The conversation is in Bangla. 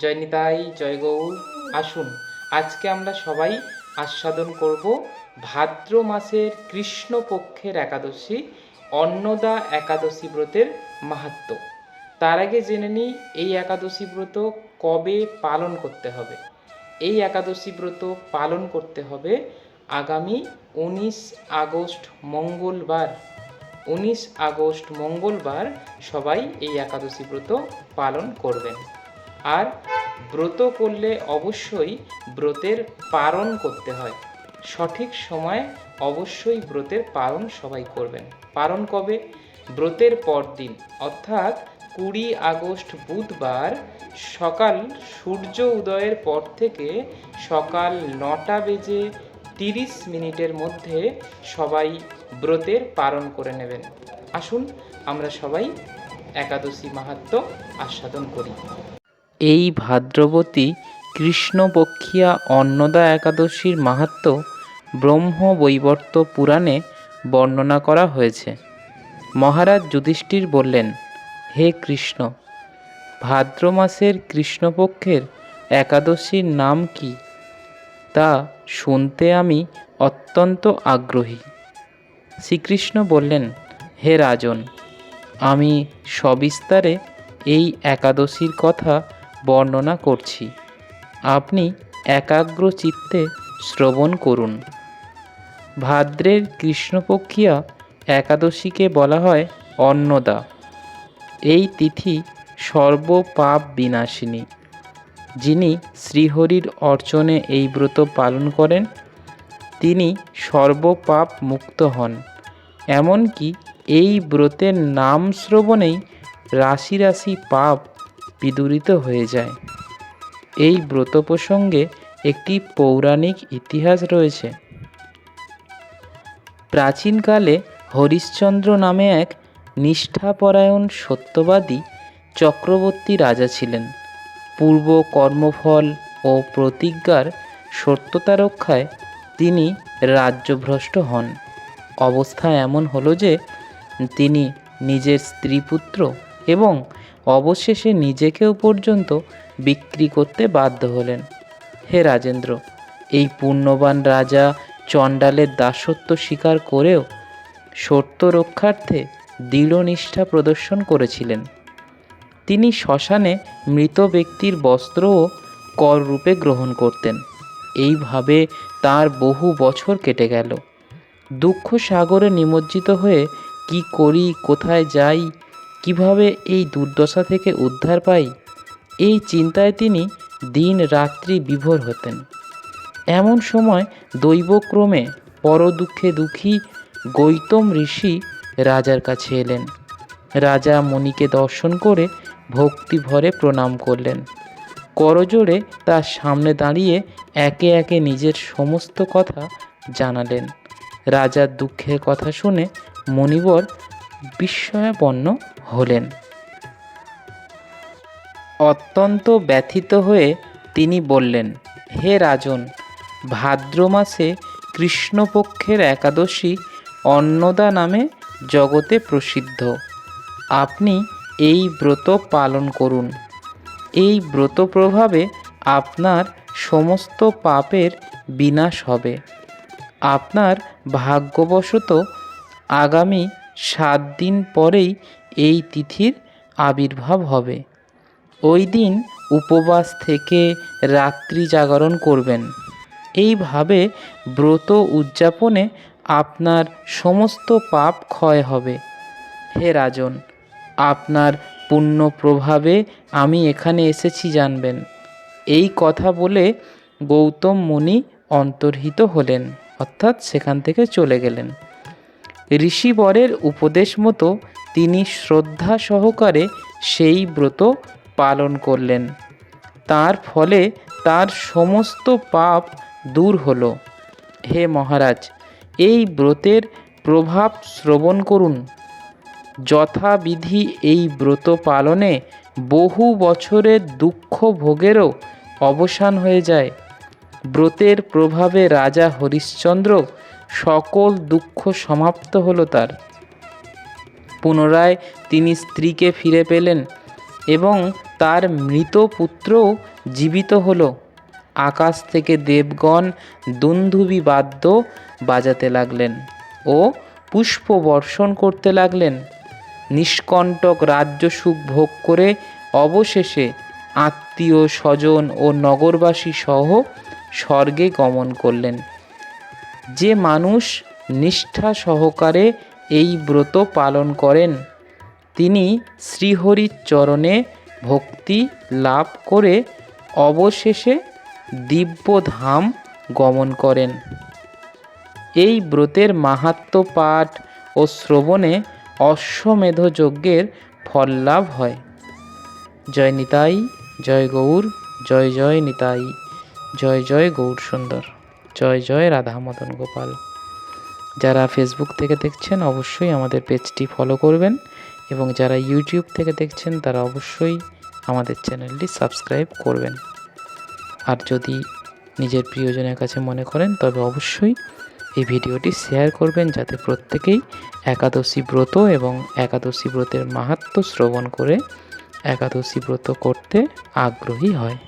জয় নিতাই, জয় গৌর। আসুন, আজকে আমরা সবাই আস্বাদন করব ভাদ্র মাসের কৃষ্ণপক্ষের একাদশী, অন্নদা একাদশী ব্রতের মাহাত্ম্য তার আগে জেনে নিই, এই একাদশী ব্রত কবে পালন করতে হবে। এই একাদশী ব্রত পালন করতে হবে আগামী উনিশ আগস্ট মঙ্গলবার। উনিশ আগস্ট মঙ্গলবার সবাই এই একাদশী ব্রত পালন করবেন। আর ব্রত করলে অবশ্যই ব্রতের পালন করতে হয়। সঠিক সময় অবশ্যই ব্রতের পালন সবাই করবেন। পালন কবে? ব্রতের পরদিন, অর্থাৎ কুড়ি আগস্ট বুধবার সকাল সূর্য উদয়ের পর থেকে সকাল নটা বেজে তিরিশ মিনিটের মধ্যে সবাই ব্রতের পালন করে নেবেন। আসুন আমরা সবাই একাদশী মাহাত্ম্য আস্বাদন করি। এই ভাদ্রবতী কৃষ্ণপক্ষিয়া অন্নদা একাদশীর মাহাত্ম্য ব্রহ্ম বৈবর্ত পুরাণে বর্ণনা করা হয়েছে। মহারাজ যুধিষ্ঠির বললেন, হে কৃষ্ণ, ভাদ্র মাসের কৃষ্ণপক্ষের একাদশীর নাম কি? তা শুনতে আমি অত্যন্ত আগ্রহী। শ্রীকৃষ্ণ বললেন, হে রাজন, আমি সবিস্তারে এই একাদশীর কথা বর্ণনা করছি। আপনি একাগ্র চিত্তে শ্রবণ করুন। ভাদ্রের কৃষ্ণপক্ষিয়া একাদশীকে বলা হয় অন্নদা। এই তিথি সর্বপাপ বিনাশিনী যিনি শ্রীহরির অর্চনে এই ব্রত পালন করেন, তিনি সর্বপাপ মুক্ত হন। এমনকি এই ব্রতের নাম শ্রবণেই রাশি রাশি পাপ বিদূরিত হয়ে যায়। এই ব্রত প্রসঙ্গে একটি পৌরাণিক ইতিহাস রয়েছে। প্রাচীনকালে হরিশ্চন্দ্র নামে এক নিষ্ঠাপরায়ণ সত্যবাদী চক্রবর্তী রাজা ছিলেন। পূর্ব কর্মফল ও প্রতিজ্ঞার সত্যতা রক্ষায় তিনি রাজ্যভ্রষ্ট হন। অবস্থা এমন হলো যে, তিনি নিজের স্ত্রীপুত্র এবং অবশেষে নিজেকেও পর্যন্ত বিক্রি করতে বাধ্য হলেন। হে রাজেন্দ্র, এই পুণ্যবান রাজা চণ্ডালের দাসত্ব স্বীকার করেও সত্য রক্ষার্থে দৃঢ় নিষ্ঠা প্রদর্শন করেছিলেন। তিনি শ্মশানে মৃত ব্যক্তির বস্ত্রও কর রূপে গ্রহণ করতেন। এইভাবে তার বহু বছর কেটে গেল। দুঃখ সাগরে নিমজ্জিত হয়ে কি করি, কোথায় যাই কীভাবে এই দুর্দশা থেকে উদ্ধার পাই? এই চিন্তায় তিনি দিন রাত্রি বিভোর হতেন। এমন সময় দৈবক্রমে পর দুঃখে গৌতম ঋষি রাজার কাছে এলেন। রাজা মণিকে দর্শন করে ভক্তি ভরে প্রণাম করলেন। করজোড়ে তার সামনে দাঁড়িয়ে একে একে নিজের সমস্ত কথা জানালেন। রাজার দুঃখের কথা শুনে মণিবর বিস্ময়াপন্ন হলেন। অত্যন্ত ব্যথিত হয়ে তিনি বললেন, হে রাজন, ভাদ্র মাসে কৃষ্ণপক্ষের একাদশী অন্নদা নামে জগতে প্রসিদ্ধ। আপনি এই ব্রত পালন করুন। এই ব্রত প্রভাবে আপনার সমস্ত পাপের বিনাশ হবে। আপনার ভাগ্যবশত আগামী সাত দিন পরেই এই তিথির আবির্ভাব হবে। ওই দিন উপবাস থেকে রাত্রি জাগরণ করবেন। এইভাবে ব্রত উদযাপনে আপনার সমস্ত পাপ ক্ষয় হবে। হে রাজন, আপনার পুণ্য প্রভাবে আমি এখানে এসেছি জানবেন। এই কথা বলে গৌতম মুনি অন্তর্হিত হলেন, অর্থাৎ সেখান থেকে চলে গেলেন। ঋষিবরের উপদেশ মতো তিনি শ্রদ্ধা সহকারে সেই ব্রত পালন করলেন। তার ফলে তার সমস্ত পাপ দূর হল। হে মহারাজ, এই ব্রতের প্রভাব শ্রবণ করুন। যথাবিধি এই ব্রত পালনে বহু বছরের দুঃখ ভোগেরও অবসান হয়ে যায়। ব্রতের প্রভাবে রাজা হরিশ্চন্দ্র সকল দুঃখ সমাপ্ত হলো তার। পুনরায় তিনি স্ত্রীকে ফিরে পেলেন এবং তার মৃত পুত্রও জীবিত হল। আকাশ থেকে দেবগণ দুন্ধুবি বাদ্য বাজাতে লাগলেন ও পুষ্প বর্ষণ করতে লাগলেন। নিষ্কণ্টক রাজ্য সুখ ভোগ করে অবশেষে আত্মীয়, স্বজন ও নগরবাসী সহ স্বর্গে গমন করলেন। যে মানুষ নিষ্ঠা সহকারে এই ব্রত পালন করেন। তিনি শ্রীহরির চরণে ভক্তি লাভ করে অবশেষে দিব্যধাম গমন করেন। এই ব্রতের মাহাত্ম পাঠ ও শ্রবণে অশ্বমেধ যজ্ঞের ফল লাভ হয়। জয় নিতাই, জয় গৌর, জয় জয় নিতাই, জয় জয় গৌর সুন্দর জয় জয় রাধা মদন গোপাল যারা ফেসবুক থেকে দেখছেন, অবশ্যই আমাদের পেজটি ফলো করবেন এবং যারা ইউটিউব থেকে দেখছেন, তারা অবশ্যই আমাদের চ্যানেলটি সাবস্ক্রাইব করবেন। আর যদি নিজের প্রিয়জনের কাছে মনে করেন, তবে অবশ্যই এই ভিডিওটি শেয়ার করবেন যাতে প্রত্যেকেই একাদশী ব্রত এবং একাদশী ব্রতের মাহাত্ম্য শ্রবণ করে একাদশী ব্রত করতে আগ্রহী হয়।